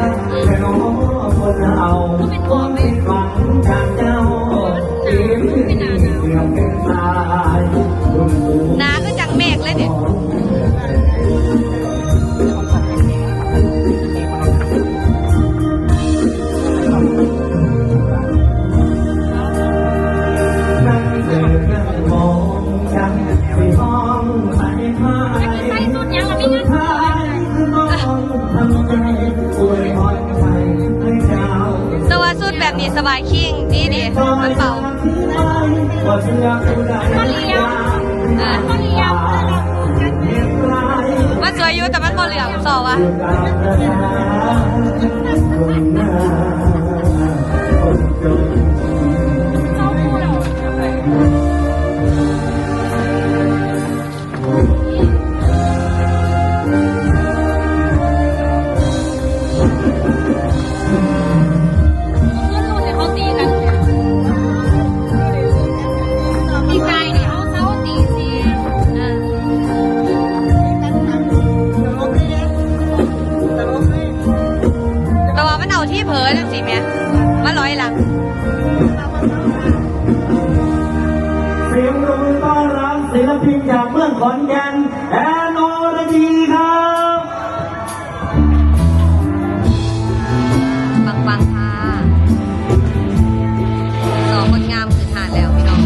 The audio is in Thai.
นั่งน้องคนเอา แบบนี้สบายขิงนี่ดิมันเป่ามันเลี้ยงมนเลี้ยงมันสวยอยู่แต่มันบ่เหลืองสอวะ สียงรบมือต้อนรับศิลปินจากเมืองขอนแก่นแอนโนรดีครับปังๆค่ะสองคนงามคือทานแล้วพี่น้อง